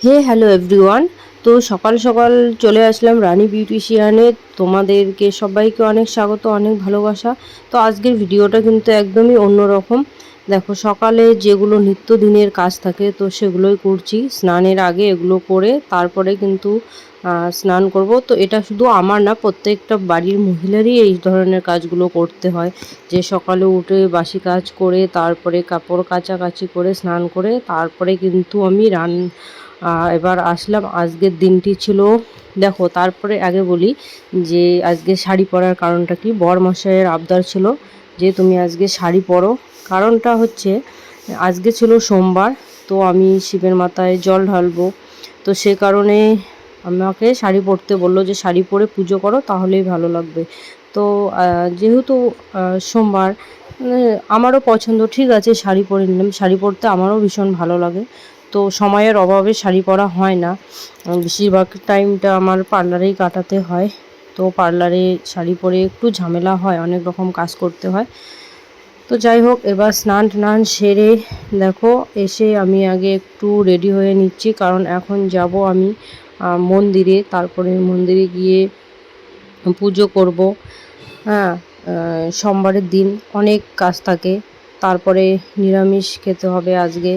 হে hello everyone তো সকাল সকাল চলে আসলাম রানী বিউটিশিয়ানে তোমাদেরকে সবাইকে অনেক স্বাগত, অনেক ভালোবাসা। তো আজকের ভিডিওটা কিন্তু একদমই অন্যরকম। দেখো, সকালে যেগুলো নিত্যদিনের কাজ থাকে, তো সেগুলোই করছি। স্নানের আগে এগুলো করে তারপরে কিন্তু স্নান করব। তো এটা শুধু আমার না, প্রত্যেকটা বাড়ির মহিলারই এই ধরনের কাজগুলো করতে হয়। যে সকালে উঠে বাসি কাজ করে, তারপরে কাপড় কাচাকাচি করে, স্নান করে, তারপরে কিন্তু আমি রান এবার আসলাম, আজকের দিনটি ছিল, দেখো, তারপরে আগে বলি যে আজকে শাড়ি পরার কারণটা কি, বর মশাইয়ের আবদার ছিল যে তুমি আজকে শাড়ি পরো। কারণটা হচ্ছে, আজকে ছিল সোমবার, তো আমি শিবের মাথায় জল ঢালবো। তো সে কারণে আমাকে শাড়ি পরতে বলল যে শাড়ি পরে পুজো করো, তাহলেই ভালো লাগবে। তো যেহেতু সোমবার আমারও পছন্দ, ঠিক আছে, শাড়ি পরে নিলাম। শাড়ি পরতে আমারও ভীষণ ভালো লাগে। তো সময়ের অভাবে শাড়ি পরা হয় না। বেশিরভাগ টাইমটা আমার পার্লারেই কাটাতে হয়। তো পার্লারে শাড়ি পরে একটু ঝামেলা হয়, অনেক রকম কাজ করতে হয়। তো যাই হোক, এবার স্নান টান সেরে দেখো, এসে আমি আগে একটু রেডি হয়ে নিচ্ছি। কারণ এখন যাব আমি মন্দিরে। তারপরে মন্দিরে গিয়ে পুজো করব। হ্যাঁ সোমবারের দিন অনেক কাজ থাকে। তারপরে নিরামিষ খেতে হবে আজকে।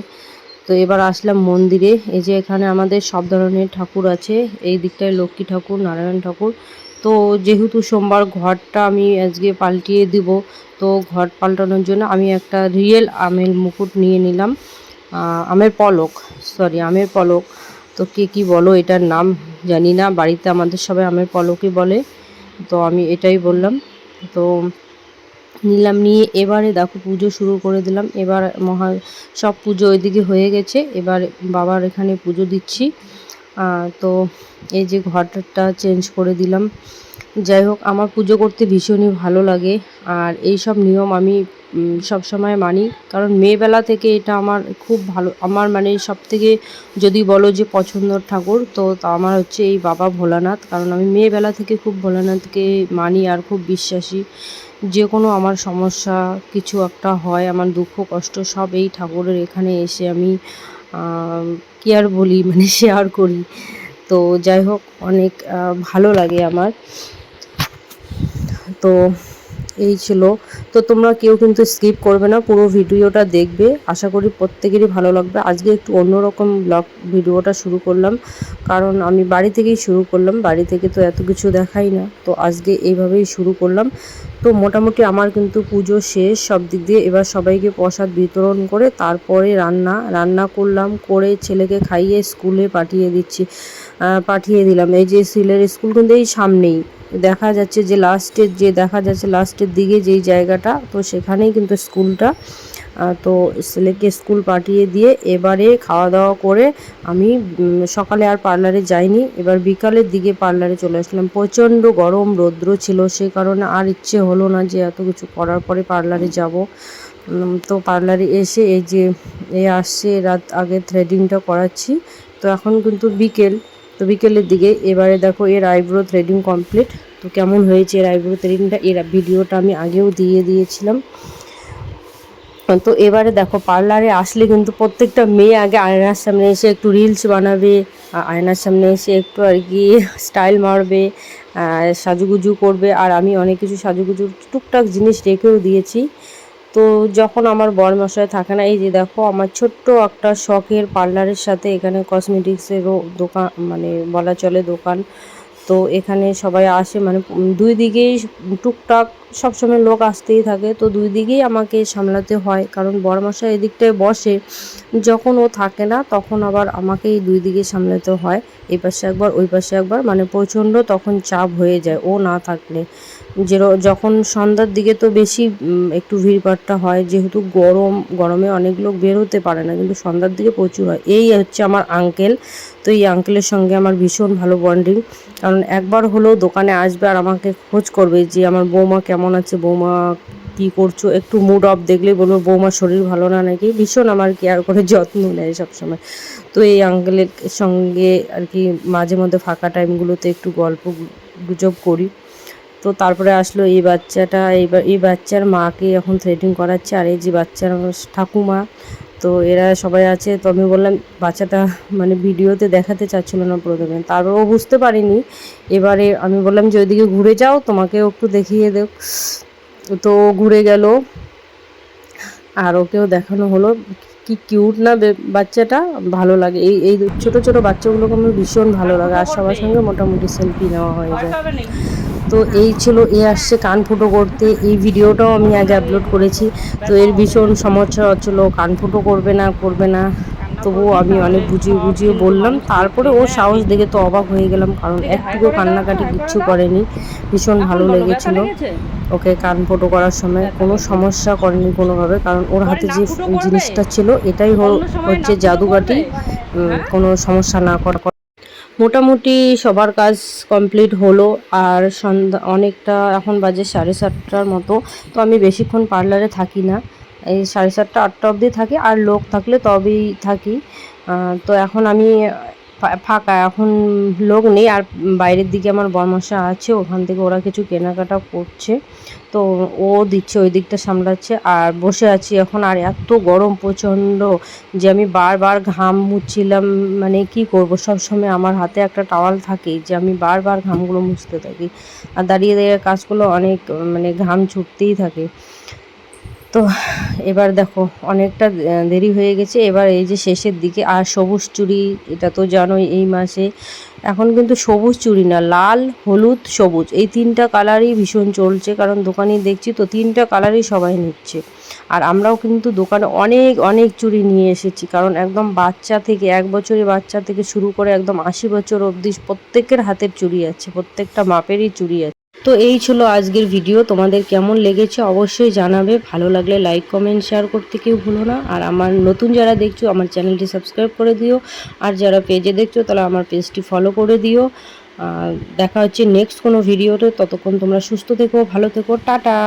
তো এবার আসলাম মন্দিরে। এই যে এখানে আমাদের সব ধরনের ঠাকুর আছে। এই দিকটায় লক্ষ্মী ঠাকুর, নারায়ণ ঠাকুর। তো যেহেতু সোমবার ঘরটা আমি আজকে পাল্টিয়ে দিব, তো ঘর পাল্টানোর জন্য আমি একটা রিয়েল আমের মুকুট নিয়ে নিলাম। আমের পলক সরি আমের পলক। তো কে কী বলো, এটার নাম জানি না। বাড়িতে আমাদের সবাই আমের পলকই বলে। তো আমি এটাই বললাম। তো নিলাম, নিয়ে এবারে দেখো পুজো শুরু করে দিলাম। এবার মহা, সব পুজো ওইদিকে হয়ে গেছে। এবার বাবার এখানে পুজো দিচ্ছি। তো এই যে ঘরটা চেঞ্জ করে দিলাম। যাই হোক, আমার পুজো করতে ভীষণই ভালো লাগে। আর এই সব নিয়ম আমি সব সময় মানি। কারণ মেয়েবেলা থেকে এটা আমার খুব ভালো, আমার মানে সব থেকে যদি বলো যে পছন্দর ঠাকুর, তো তা আমার হচ্ছে এই বাবা ভোলানাথ। কারণ আমি মেয়েবেলা থেকে খুব ভোলানাথকে মানি আর খুব বিশ্বাসী। যে কোনো আমার সমস্যা, কিছু একটা হয়, আমার দুঃখ, কষ্ট, সব এই ঠাকুরের এখানে এসে আমি কি আর বলি মানে শেয়ার করি। তো যাই হোক, অনেক ভালো লাগে আমার। তো এই ছিল। তো তোমরা কেউ কিন্তু স্কিপ করবে না, পুরো ভিডিওটা দেখবে। আশা করি প্রত্যেকেরই ভালো লাগবে। আজকে একটু অন্যরকম ব্লগ ভিডিওটা শুরু করলাম। কারণ আমি বাড়ি থেকেই শুরু করলাম, বাড়ি থেকে তো এত কিছু দেখাই না। তো আজকে এইভাবেই শুরু করলাম। তো মোটামুটি আমার কিন্তু পুজো শেষ, সব দিক দিয়ে এবার সবাইকে প্রসাদ বিতরণ করে তারপরে রান্না রান্না করলাম, করে ছেলেকে খাইয়ে স্কুলে পাঠিয়ে দিচ্ছি। পাঠিয়ে দিলাম। এই যে সিলের স্কুল কিন্তু এই সামনেই। দেখা যাচ্ছে যে লাস্টের যে, দেখা যাচ্ছে লাস্টের দিকে যেই জায়গাটা, তো সেখানেই কিন্তু স্কুলটা। তো ছেলেকে স্কুল পাঠিয়ে দিয়ে এবারে খাওয়া দাওয়া করে আমি সকালে আর পার্লারে যাইনি। এবার বিকালের দিকে পার্লারে চলে আসলাম। প্রচণ্ড গরম, রৌদ্র ছিল। সে কারণে আর ইচ্ছে হলো না যে এত কিছু করার পরে পার্লারে যাব। তো পার্লারে এসে এই যে, এ আসছে রাত আগে থ্রেডিংটা করাচ্ছি। তো এখন কিন্তু বিকেল। তো বিকেলের দিকে, এবারে দেখো এর আইব্রো থ্রেডিং কমপ্লিট তো কেমন হয়েছে এর আইব্রো থ্রেডিংটা এর ভিডিওটা আমি আগেও দিয়ে দিয়েছিলাম। তো এবারে দেখো পার্লারে আসলে কিন্তু প্রত্যেকটা মেয়ে আগে আয়নার সামনে এসে একটু রিলস বানাবে আয়নার সামনে এসে একটু আর কি স্টাইল মারবে সাজুগুজু করবে। আর আমি অনেক কিছু সাজুগুজুর টুকটাক জিনিস রেখেও দিয়েছি। তো যখন আমার বরমশাই থাকে না, এই যে দেখো, আমার ছোট্ট একটা শখের পার্লারের সাথে এখানে কসমেটিক্সেরও দোকান মানে বলা চলে দোকান। তো এখানে সবাই আসে মানে দুই দিকেই টুকটাক সবসময় লোক আসতেই থাকে। তো দুই দিকেই আমাকে সামলাতে হয়, কারণ বড়মশাই এদিকটায় বসে যখন ও থাকে না, তখন আবার আমাকেই দুই দিকে সামলাতে হয়। এই পাশে একবার, ওই পাশে একবার মানে প্রচণ্ড তখন চাপ হয়ে যায়, ও না থাকলে। যেরো, যখন সন্ধ্যার দিকে তো বেশি একটু ভিড়ভাট্টা হয়, যেহেতু গরম, গরমে অনেক লোক বের হতে পারে না, কিন্তু সন্ধ্যার দিকে প্রচুর হয়। এই হচ্ছে আমার আঙ্কেল তো এই আঙ্কেলের সঙ্গে আমার ভীষণ ভালো বন্ডিং কারণ একবার হলেও দোকানে আসবে আর আমাকে খোঁজ করবে যে আমার বৌমা কেমন আছে বৌমা? কি করছ? একটু মুড অফ দেখলে বলব বৌমার শরীর ভালো না নাকি? ভীষণ আমার কেয়ার করে যত্ন নেয় সবসময়। তো এই আঙ্কেলের সঙ্গে আর কি মাঝে মধ্যে ফাঁকা টাইমগুলোতে একটু গল্প গুজব করি। তো তারপরে আসলো এই বাচ্চাটা, এই বাচ্চার মাকে এখন থ্রেডিং করাচ্ছে আর এই যে বাচ্চার ঠাকুমা তো এরা সবাই আছে, তো আমি বললাম, বাচ্চাটা মানে ভিডিওতে দেখাতে চাচ্ছিল না প্রথমে। তারপর ও বুঝতে পারিনি। এবারে আমি বললাম যে, ওইদিকে ঘুরে যাও তোমাকেও একটু দেখিয়ে দেব। তো ঘুরে গেল। আর ওকেও দেখানো হলো। কি কিউট না বাচ্চাটা? ভালো লাগে। এই এই ছোটো ছোটো বাচ্চাগুলোকে আমার ভীষণ ভালো লাগে। আর সবার সঙ্গে মোটামুটি সেলফি নেওয়া হয়ে যায়। তো এই ছিল এ আসছে কান ফুটো করতে। এই ভিডিওটাও আমি আগে আপলোড করেছি। তো এর ভীষণ সমস্যা হচ্ছিল কান ফুটো করবে না করবে না। তবুও আমি অনেক বুঝিয়ে বুঝিয়ে বললাম। তারপরে ও সাহস দেখে তো অবাক হয়ে গেলাম কারণ একটুকু কান্নাকাটি কিচ্ছু করেনি। ভীষণ ভালো লেগেছিল ওকে কান ফোটো করার সময়। কোনো সমস্যা করেনি কোনোভাবে কারণ ওর হাতে যে জিনিসটা ছিল এটাই হচ্ছে জাদুকাঠি উম, কোনো সমস্যা না করা মোটামুটি সবার কাজ কমপ্লিট হলো আর সন্ধ্যা, অনেকটা এখন বাজে সাড়ে সাতটার মতো। তো আমি বেশিক্ষণ পার্লারে থাকি না। এই সাড়ে সাতটা, আটটা অবধি থাকি আর লোক থাকলে তবেই থাকি। তো এখন আমি ফাঁকা। এখন লোক নেই আর বাইরের দিকে আমার বরমশা আছে, ওখান থেকে ওরা কিছু কেনাকাটা করছে। তো ও দিচ্ছে, ওই দিকটা সামলাচ্ছে আর বসে আছি এখন। আর এত গরম প্রচণ্ড যে আমি বারবার ঘাম মুছছিলাম মানে কি করব? সব সময় আমার হাতে একটা টাওয়াল থাকে যে আমি বারবার ঘামগুলো মুছতে থাকি। আর দাঁড়িয়ে দাঁড়িয়ে কাজগুলো অনেক মানে ঘাম ছুটতেই থাকে। তো এবার দেখো, অনেকটা দেরি হয়ে গেছে। এবার এই যে শেষের দিকে, আর সবুজ চুড়ি, এটা তো জানোই এই মাসে। এখন কিন্তু সবুজ চুড়ি না, লাল, হলুদ, সবুজ। এই তিনটা কালারই ভীষণ চলছে, কারণ দোকানে দেখছি তো তিনটা কালারই সবাই নিচ্ছে। আর আমরাও কিন্তু দোকানে অনেক অনেক চুড়ি নিয়ে এসেছি, কারণ একদম বাচ্চা থেকে, এক বছরের বাচ্চা থেকে শুরু করে একদম আশি বছর অবধি প্রত্যেকের হাতের চুড়ি আছে, প্রত্যেকটা মাপেরই চুড়ি আছে। তো এই ছিল আজকের ভিডিও তোমাদের কেমন লেগেছে অবশ্যই জানাবে। ভালো লাগলে লাইক কমেন্ট শেয়ার করতে কেউ ভুলো না। আর আমার নতুন যারা দেখছ, আমার চ্যানেলটি সাবস্ক্রাইব করে দিও। আর যারা পেজে দেখছ তাহলে আমার পেজটি ফলো করে দিও। দেখা হচ্ছে নেক্সট কোনো ভিডিওতে ততক্ষণ তোমরা সুস্থ থেকো, ভালো থেকো। টাটা!